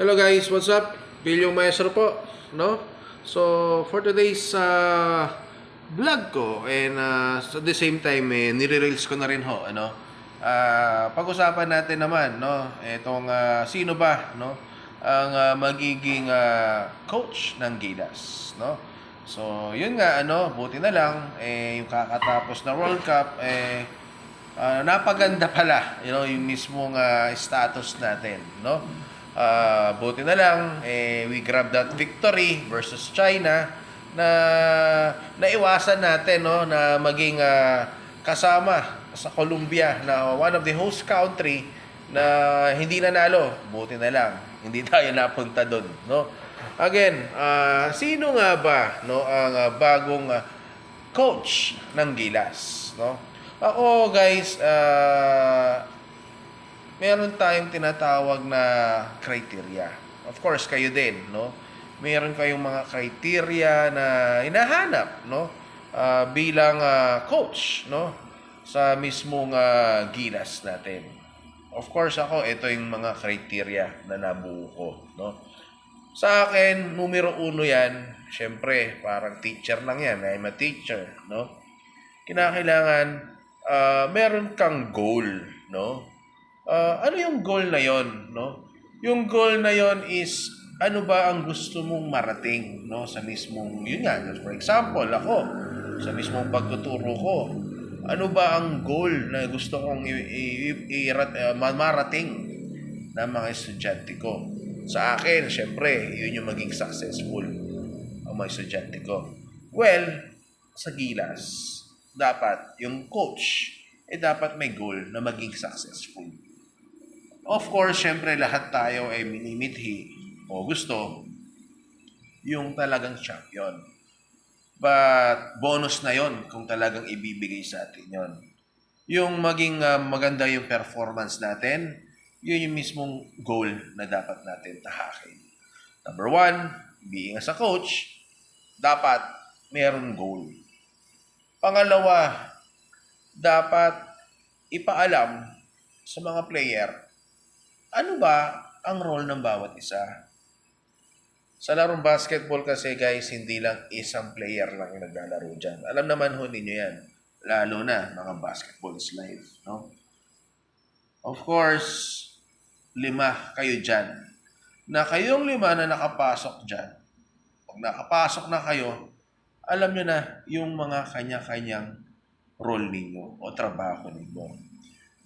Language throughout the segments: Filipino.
Hello guys, what's up? Bilyong Maestro po, no? So, for today's uh, vlog ko and uh, at the same time eh, nire-reels ko na rin ho, ano? Ah, pag-usapan natin naman, no? Etong ah, sino ba, no? Ang ah, magiging ah, coach ng Gilas, no? So, yun nga, ano, buti na lang, eh, yung kakatapos na World Cup, eh, Ah, napaganda pala, you know, yung mismong ah, status natin, no? Ah, buti na lang, eh, we grab that victory versus China na naiwasan natin, no, na maging ah, kasama sa Colombia na one of the host country na hindi nanalo. Buti na lang, hindi tayo napunta doon, no? Again, ah, sino nga ba, no, ang ah, bagong ah, coach ng Gilas, no? Ako, guys, ah meron tayong tinatawag na criteria. Of course, kayo din, no? Meron kayong mga criteria na hinahanap, no? Ah, bilang ah, coach, no? Sa mismong ah, gilas natin. Of course, ako, ito yung mga criteria na nabuo ko, no? Sa akin, numero uno yan, syempre, parang teacher lang yan. I'm a teacher, no? Kinakailangan, ah, meron kang goal, no? Ah, ano yung goal na yon, no? Yung goal na yon is ano ba ang gusto mong marating, no? Sa mismong, yun nga, for example, ako, sa mismong pagtuturo ko, ano ba ang goal na gusto kong i- i- i- ma- marating ng mga estudyante ko? Sa akin, syempre, yun yung maging successful ang mga estudyante ko. Well, sa Gilas, dapat yung coach, eh dapat may goal na maging successful. Of course, syempre lahat tayo ay minimithi o gusto yung talagang champion. But bonus na yon kung talagang ibibigay sa atin yon. Yung maging ah, maganda yung performance natin, yun yung mismong goal na dapat natin tahakin. Number one, being as a coach, dapat meron goal. Pangalawa, dapat ipaalam sa mga player ano ba ang role ng bawat isa. Sa larong basketball kasi guys, hindi lang isang player lang yung naglalaro dyan. Alam naman ho ninyo yan. Lalo na mga basketball is life. No? Of course, lima kayo dyan. Na kayong lima na nakapasok dyan, pag nakapasok na kayo, alam nyo na yung mga kanya-kanyang role ninyo o trabaho ninyo.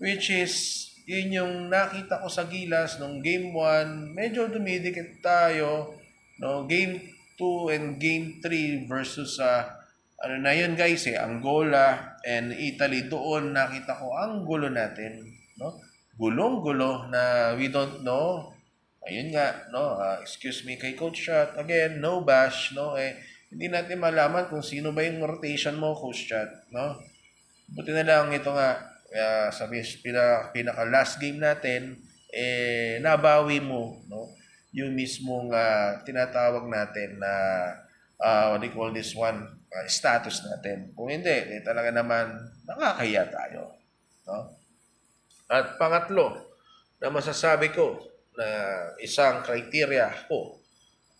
Which is, yun yung nakita ko sa Gilas nung game 1, medyo dumidikit tayo. No? Game 2 and game 3 versus sa ano na yun guys eh, Angola and Italy. Doon nakita ko ang gulo natin. No? Gulong-gulo na we don't know. Ayun nga, no? ah, excuse me kay Coach Chat. Again, no bash, no? Eh, hindi natin malaman kung sino ba yung rotation mo, Coach Chat, no? Buti na lang ito nga, uh, sa pina, pinaka last game natin, eh, nabawi mo, no? Yung mismong ah, tinatawag natin na, uh, what do you call this one, ah, status natin. Kung hindi, eh, talaga naman, nakakaya tayo, no? At pangatlo, na masasabi ko na isang criteria ko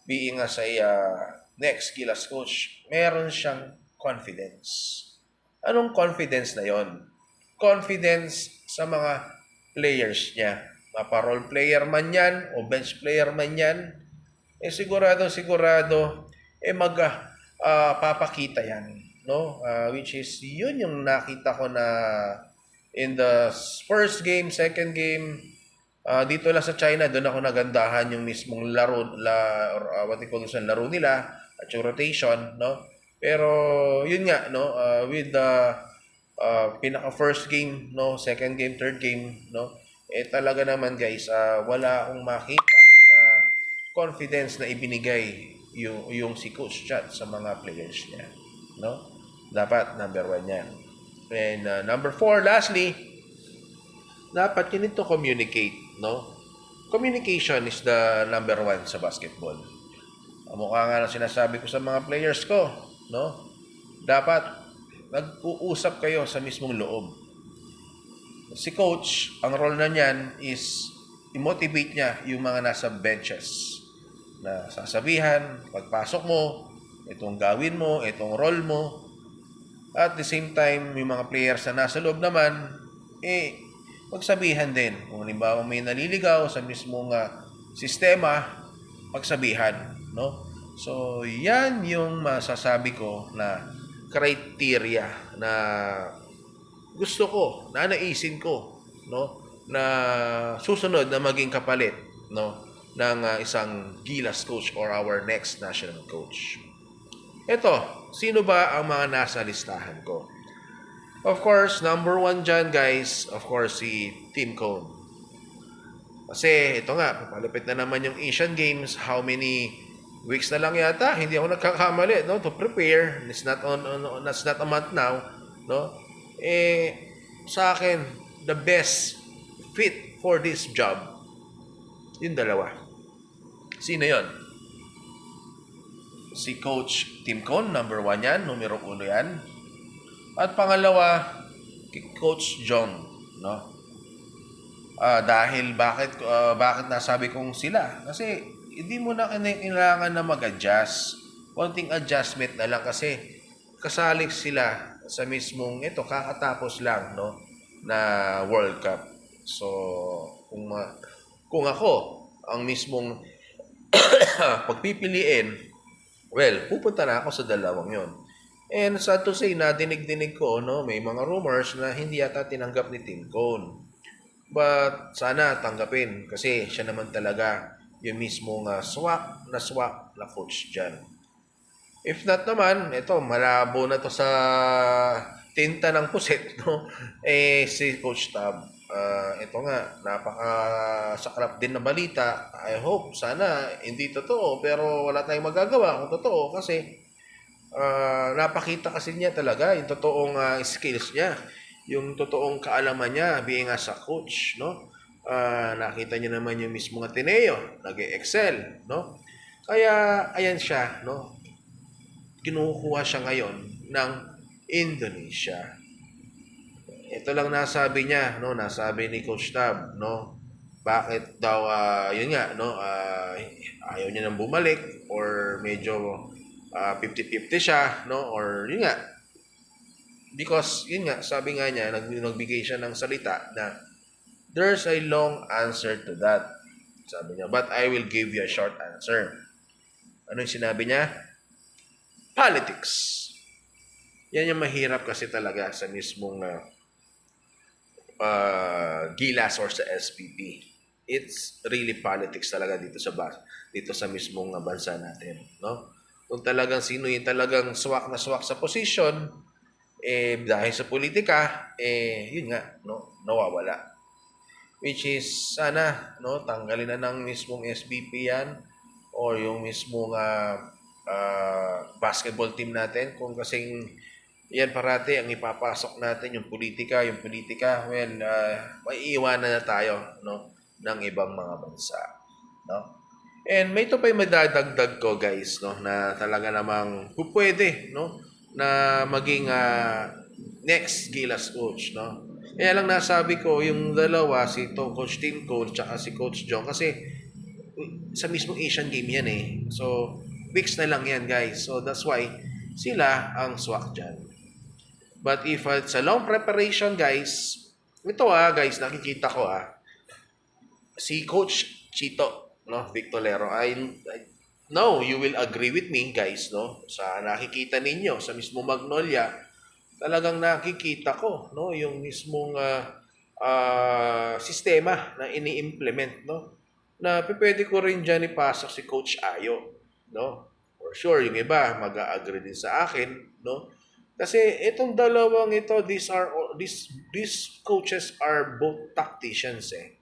being as a uh, next Gilas coach, meron siyang confidence. Anong confidence na yon? Confidence sa mga players niya. Mapa-role player man yan o bench player man yan, eh sigurado sigurado eh mag ah, papakita yan, no? Ah, which is yun yung nakita ko na in the first game, second game, ah, dito lang sa China, doon ako nagandahan yung mismong laro, la, or ah, what you call this, laro nila, at yung rotation, no? Pero, yun nga, no, ah, with the ah, pinaka first game, no, second game, third game, no, eh talaga naman guys, ah, wala akong makita na confidence na ibinigay yung, yung si Coach Chat sa mga players niya, no? Dapat number one yan. And uh, number four, lastly, dapat you to communicate, no? Communication is the number one sa basketball. Mukha nga lang sinasabi ko sa mga players ko, no? Dapat nag-uusap kayo sa mismong loob. Si coach, ang role na niyan is i-motivate niya yung mga nasa benches na sasabihan, pagpasok mo, itong gawin mo, itong role mo. At the same time, yung mga players na nasa loob naman, eh, pagsabihan din. Kung halimbawa may naliligaw sa mismong ah, sistema, pagsabihan, no? So, yan yung masasabi ko na criteria na gusto ko, na naisin ko, no? Na susunod na maging kapalit, no? ng ah, isang Gilas coach or our next national coach. Ito, sino ba ang mga nasa listahan ko? Of course, number one dyan guys, of course si Tim Cone. Kasi ito nga, papalapit na naman yung Asian Games. How many weeks na lang yata? Hindi ako nagkakamali, no? To prepare. It's not on, on, on it's not a month now, no? Eh, sa akin, the best fit for this job, yung dalawa. Sino yon? Si Coach Tim Cone, number one yan, numero uno yan. At pangalawa, Coach John, no? Ah, dahil bakit ah, bakit nasabi kong sila? Kasi hindi mo na kailangan na mag-adjust. Konting adjustment na lang kasi kasali sila sa mismong ito kakatapos lang no na World Cup. So kung ma- kung ako ang mismong pagpipiliin, well, pupunta na ako sa dalawang yon. And sad to say, nadinig-dinig ko, no, may mga rumors na hindi yata tinanggap ni Tim Cone. But sana tanggapin kasi siya naman talaga yung mismong uh, swak na swak na coach dyan. If not naman, ito, malabo na to sa tinta ng puset, no? Eh, si Coach Tab, ah, ito nga, napaka saklap din na balita. I hope, sana, hindi totoo, pero wala tayong magagawa kung totoo kasi ah, napakita kasi niya talaga yung totoong ah, skills niya, yung totoong kaalaman niya being as a coach, no? Ah, nakita niya naman yung mismong Ateneo, nag-excel, no? Kaya ayan siya, no? Kinukuha siya ngayon ng Indonesia. Ito lang nasabi niya, no? Nasabi ni Coach Tab, no? Bakit daw ah, yun nga, no? ah, ayaw niya nang bumalik or medyo ah, 50-50 siya, no? Or yun nga, because yun nga, sabi nga niya, nag, nagbigay siya ng salita na there's a long answer to that. Sabi niya, but I will give you a short answer. Ano yung sinabi niya? Politics. Yan yung mahirap kasi talaga sa mismong uh, Gilas or sa SPP. It's really politics talaga dito sa dito sa mismong uh, bansa natin, no? Kung talagang sino yung talagang swak na swak sa position, eh dahil sa politika, eh yun nga, no, nawawala. Which is sana, no, tanggalin na ng mismong SBP yan or yung mismong uh, uh, basketball team natin kung kasing yan parati ang ipapasok natin yung politika, yung politika, well, uh, maiiwanan na tayo, no, ng ibang mga bansa, no? And may ito pa yung madadagdag ko, guys, no, na talaga namang pwede, no, na maging ah, next Gilas coach, no? Kaya lang nasabi ko, yung dalawa, si Coach Tim Cole, tsaka si Coach John, kasi sa mismong Asian game yan eh. So, weeks na lang yan, guys. So, that's why sila ang swak dyan. But if uh, it's a long preparation, guys, ito ah, guys, nakikita ko ah, si Coach Chito, no, Victolero, I, I no, you will agree with me, guys, no, sa nakikita ninyo sa mismo Magnolia, talagang nakikita ko, no, yung mismong ah, ah, sistema na ini-implement, no, na pwede ko rin dyan ipasok si Coach Ayo, no, for sure, yung iba mag-agree din sa akin, no, kasi itong dalawang ito, these are these these coaches are both tacticians eh.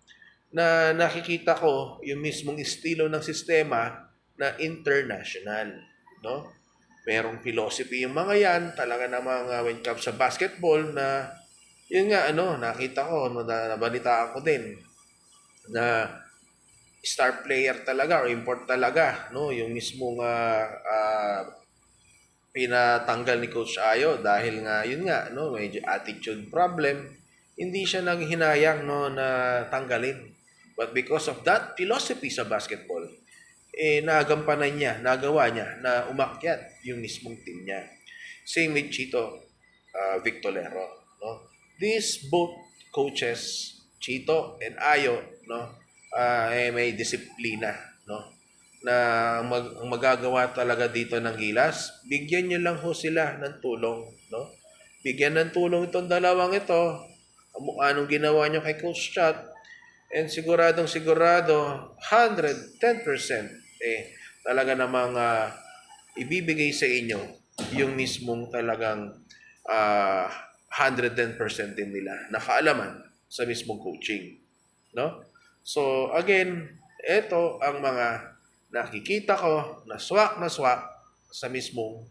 Na nakikita ko yung mismong estilo ng sistema na international, no? Merong philosophy yung mga yan, talaga namang uh, when it comes sa basketball na yun nga ano, nakita ko, na, nabalitaan ko din na star player talaga or import talaga, no? Yung mismong ah, ah, pinatanggal ni Coach Ayo dahil nga yun nga no medyo attitude problem hindi siya naghinayang no na tanggalin But because of that philosophy sa basketball, eh, nagampanan niya, nagawa niya na umakyat yung mismong team niya. Same with Chito uh, Victolero. No? These both coaches, Chito and Ayo, no, uh, eh, may disiplina. No? na mag, ang magagawa talaga dito ng gilas, bigyan niyo lang ho sila ng tulong, no? Bigyan ng tulong itong dalawang ito. Ang anong ginawa niyo kay Coach Chat, and siguradong sigurado, 110% eh, talaga namang ah, ibibigay sa inyo yung mismong talagang ah, 110% din nila na kaalaman sa mismong coaching. No? So, again, ito ang mga nakikita ko na swak na swak sa mismong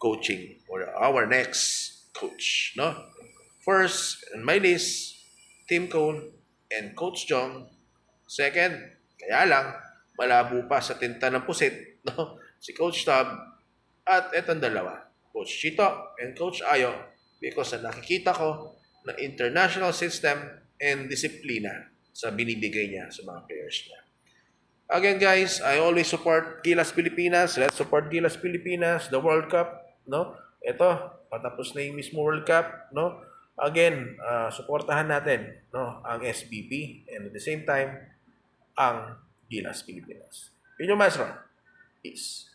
coaching or our next coach. No? First, in my list, Tim Cone and Coach Jong. Second, kaya lang, malabo pa sa tinta ng pusit, no? si Coach Tab at etong dalawa, Coach Chito and Coach Ayo because na nakikita ko na international system and disiplina sa binibigay niya sa mga players niya. Again guys, I always support Gilas Pilipinas. Let's support Gilas Pilipinas, the World Cup, no? Ito, patapos na yung mismo World Cup, no? Again, ah, suportahan natin, no, ang SBP and at the same time ang Gilas Pilipinas. Pinyo Maestro. Peace.